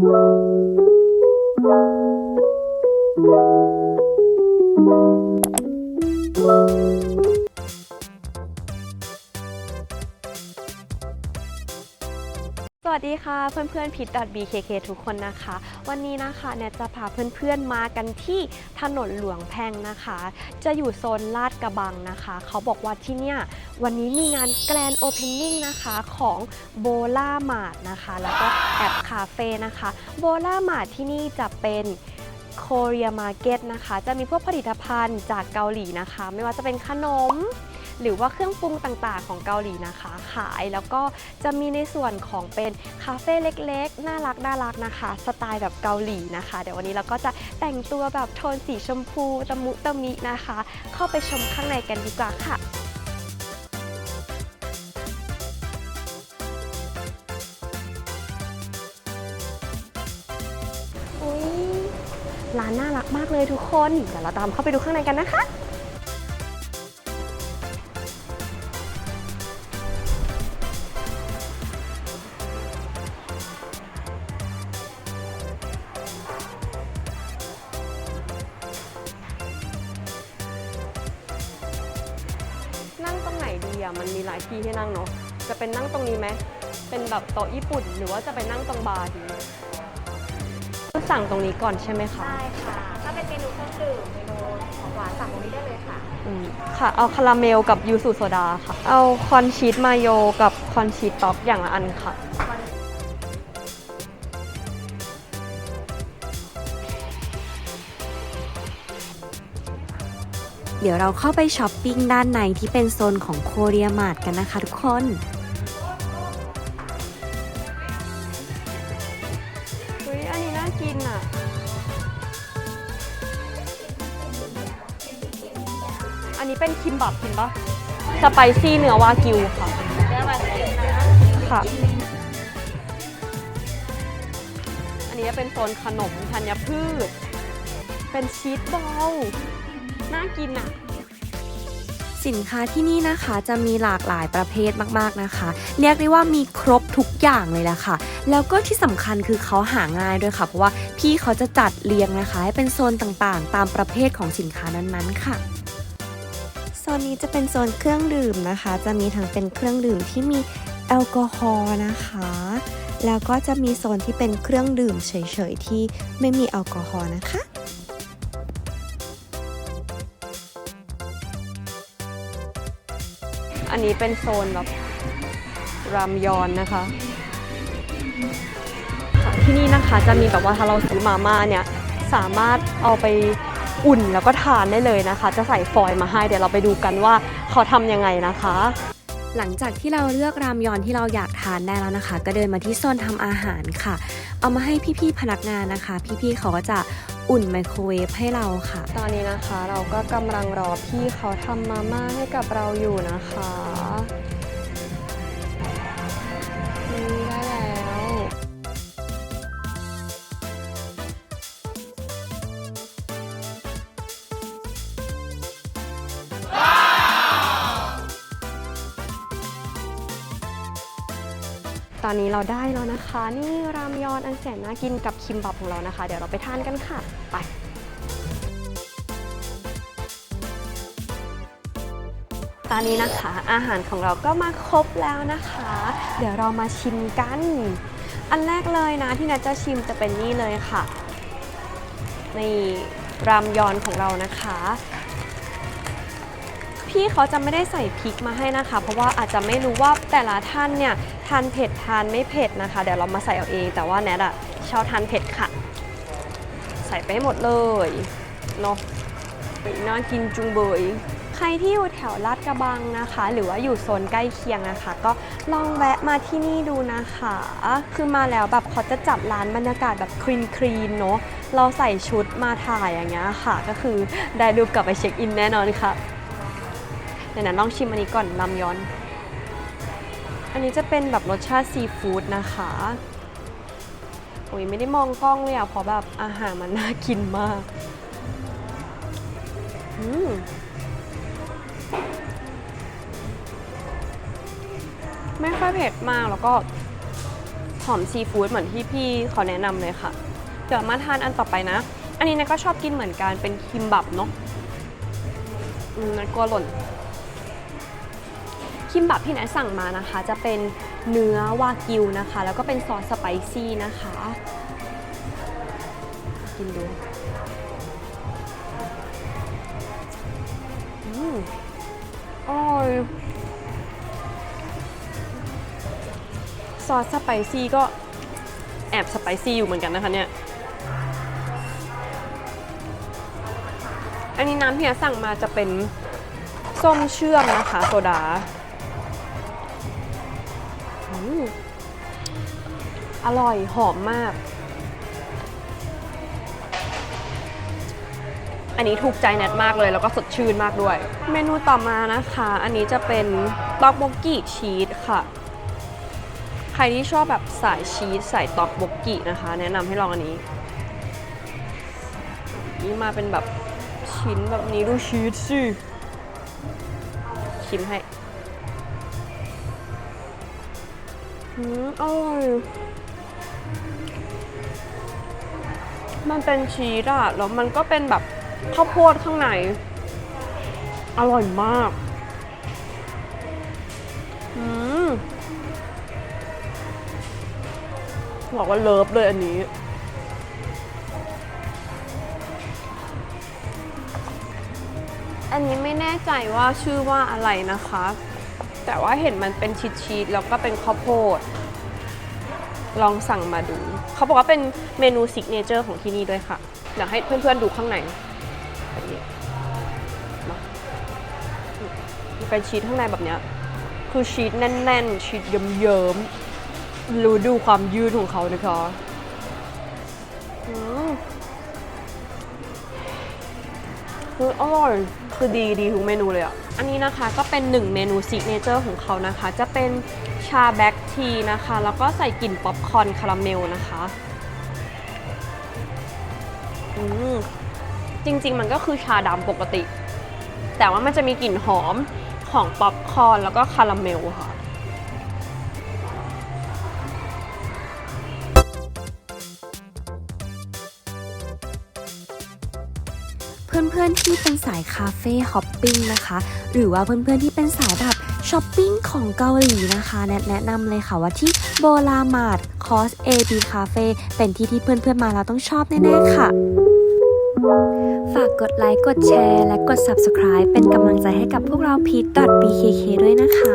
สวั ดีค่ะเพื่อนๆพิท .bkk ทุกคนนะคะ วันนี้นะคะเนี่ยจะพาเพื่อนๆมากันที่ถนนหลวงแพงนะคะ จะอยู่โซนลาดกระบังนะคะ เขาบอกว่าที่เนี่ยวันนี้มีงานแกรนโอเพนนิ่งนะคะของโบล่ามาร์ทนะคะ แล้วก็แอบคาเฟ่นะคะโบล่ามาร์ทที่นี่จะเป็นโคเรียมาร์เก็ตนะคะ จะมีพวกผลิตภัณฑ์จากเกาหลีนะคะ ไม่ว่าจะเป็นขนม หรือว่าเครื่องปรุงต่างๆ ของเกาหลีนะคะ ขายแล้วก็จะมีในส่วนของเป็นคาเฟ่เล็กๆ น่ารักน่ารักนะคะ สไตล์แบบเกาหลีนะคะ เดี๋ยววันนี้เราก็จะแต่งตัวแบบโทนสีชมพูตะมุตะมินะคะ เข้าไปชมข้างในกันดีกว่าค่ะร้านน่ารักมากเลยทุกคน เดี๋ยวเราตามเข้าไปดูข้างในกันนะคะ ตรงไหนดีอะมันมีหลายที่ให้นั่งเนาะจะเป็นนั่งตรงนี้ไหมเป็นแบบโต๊ะญี่ปุ่น หรือว่าจะไปนั่งตรงบาร์ดีสั่งตรงนี้ก่อนใช่ไหมคะได้ค่ะ ถ้าเป็นเมนูเครื่องดื่มเมนูของหวานสั่งตรงนี้ได้เลยค่ะอืมค่ะ เอาคาราเมลกับยูสุโซดาค่ะ เอาคอนชีสมาโยกับคอนชีสท็อปอย่างละอันค่ะ เดี๋ยวเราเข้าไปช้อปปิ้งด้านในที่เป็นโซนของโคเรียมาร์ทกันนะคะทุกคนเฮ้ยอันนี้น่ากินอะ อันนี้เป็นคิมบับกินปะสไปซี่เนื้อวากิวค่ะเนื้อมาสกิลนะค่ะ อันนี้จะเป็นโซนขนมธัญพืช เป็นชีสบอล น่ากินอะ สินค้าที่นี่นะคะจะมีหลากหลายประเภทมากๆนะคะ เรียกได้ว่ามีครบทุกอย่างเลยแหละค่ะ แล้วก็ที่สำคัญคือเขาหาง่ายด้วยค่ะ เพราะว่าพี่เขาจะจัดเรียงนะคะให้เป็นโซนต่างๆ ตามประเภทของสินค้านั้นๆค่ะโซนนี้จะเป็นโซนเครื่องดื่มนะคะ จะมีทั้งเป็นเครื่องดื่มที่มีแอลกอฮอล์นะคะ แล้วก็จะมีโซนที่เป็นเครื่องดื่มเฉยๆที่ไม่มีแอลกอฮอล์นะคะ นนี้เป็นโซนแบบรามยอนนะคะที่นี่นะคะจะมีแบบว่าถ้าเราซื้อมาม่าเนี่ยสามารถเอาไปอุ่นแล้วก็ทานได้เลยนะคะ จะใส่ฟอยล์มาให้เดี๋ยวเราไปดูกันว่าเขาทำยังไงนะคะ หลังจากที่เราเลือกรามยอนที่เราอยากทานได้แล้วนะคะ ก็เดินมาที่โซนทำอาหารค่ะ เอามาให้พี่ๆพนักงานนะคะ พี่ๆเขาก็จะ อุ่นไมโครเวฟให้เราค่ะ ตอนนี้นะคะเราก็กำลังรอพี่เขาทำมาม่าให้กับเราอยู่นะคะ อนนี้เราได้แล้วนะคะ นี่รามยอนอันแสนน่ากินกับคิมบับของเรานะคะ เดี๋ยวเราไปทานกันค่ะ ไปตอนนี้นะคะ อาหารของเราก็มาครบแล้วนะคะ เดี๋ยวเรามาชิมกัน อันแรกเลยนะที่นัทจะชิมจะเป็นนี่เลยค่ะ นี่รามยอนของเรานะคะ พี่เขาจะไม่ได้ใส่พริกมาให้นะคะ เพราะว่าอาจจะไม่รู้ว่าแต่ละท่านเนี่ยทานเผ็ดทานไม่เผ็ดนะคะ เดี๋ยวเรามาใส่เอาเอง แต่ว่าแนทอะชอบทานเผ็ดค่ะ ใส่ไปให้หมดเลยเนาะน่ากินจุงเบยใครที่อยู่แถวลาดกระบังนะคะ หรือว่าอยู่โซนใกล้เคียงนะคะ ก็ลองแวะมาที่นี่ดูนะคะ คือมาแล้วแบบเขาจะจัดร้านบรรยากาศแบบคลีนคลีนเนาะเราใส่ชุดมาถ่ายอย่างเงี้ยค่ะ ก็คือได้รูปกลับไปเช็คอินแน่นอนค่ะ ดี๋ยวนะลองชิมอันนี้ก่อนลำย้อน อันนี้จะเป็นแบบรสชาติซีฟู้ดนะคะโอ้ยไม่ได้มองกล้องเลยอะเพราะแบบอาหารมันน่ากินมากอืมไม่ค่อยเผ็ดมากแล้วก็หอมซีฟู้ดเหมือนที่พี่เขาแนะนำเลยค่ะ เดี๋ยวมาทานอันต่อไปนะ อันนี้นะก็ชอบกินเหมือนกันเป็นคิมบับเนาะอืมนันกลัวหล่น คิมบับที่แนทสั่งมานะคะ จะเป็นเนื้อวากิวนะคะ แล้วก็เป็นซอสสไปซี่นะคะ กินดูอืมอร่อยซอสสไปซี่ก็แอบสไปซี่อยู่เหมือนกันนะคะเนี่ย อันนี้น้ำที่แนทสั่งมาจะเป็นส้มเชื่อมนะคะ โซดา อร่อยหอมมาก อันนี้ถูกใจแนทมากเลยแล้วก็สดชื่นมากด้วย เมนูต่อมานะคะ อันนี้จะเป็นต็อกโบกกิชีสค่ะ ใครที่ชอบแบบสายชีสใสายต็อกโบกกินะคะ แนะนำให้ลองอันนี้ นี่มาเป็นแบบชิ้นแบบนี้ดูชีสสิชิมให้ อืมอร่อยมันเป็นชีสอะแล้วมันก็เป็นแบบข้าวโพดข้างใน อร่อยมาก อืมบอกว่าเลิฟเลยอันนี้ อันนี้ไม่แน่ใจว่าชื่อว่าอะไรนะคะ แต่ว่าเห็นมันเป็นชีสชีสแล้วก็เป็นข้าวโพด ลองสั่งมาดู เขาบอกว่าเป็นเมนูซิกเนเจอร์ของที่นี่ด้วยค่ะเดี๋ยวให้เพื่อนๆดูข้างในแบบนี้มานี่เป็นชีสข้างในแบบเนี้ยคือชีสแน่นๆ ชีสเยิ้มๆรู้ดูความยืดของเขานะคะ คืออร่อย คือดีดีทุกเมนูเลยอะ อันนี้นะคะก็เป็นหนึ่งเมนูซิกเนเจอร์ของเขานะคะ จะเป็นชาแบ็กทีนะคะ แล้วก็ใส่กลิ่นป๊อปคอร์นคาราเมลนะคะอืมจริง ๆ มันก็คือชาดำปกติ แต่ว่ามันจะมีกลิ่นหอมของป๊อปคอร์นแล้วก็คาราเมลค่ะ เพื่อนๆที่เป็นสายคาเฟ่ฮอปปิ้งนะคะ หรือว่าเพื่อนๆที่เป็นสายแบบช้อปปิ้งของเกาหลีนะคะแนะแนะนำเลยค่ะว่าที่โบรามาดคอส AB Cafe เฟ่เป็นที่ที่เพื่อนๆมาแล้วต้องชอบแน่ๆค่ะ ฝากกดไลค์กดแชร์ และกด Subscribe เป็นกำลังใจให้กับพวกเรา p e t BKK ด้วยนะคะ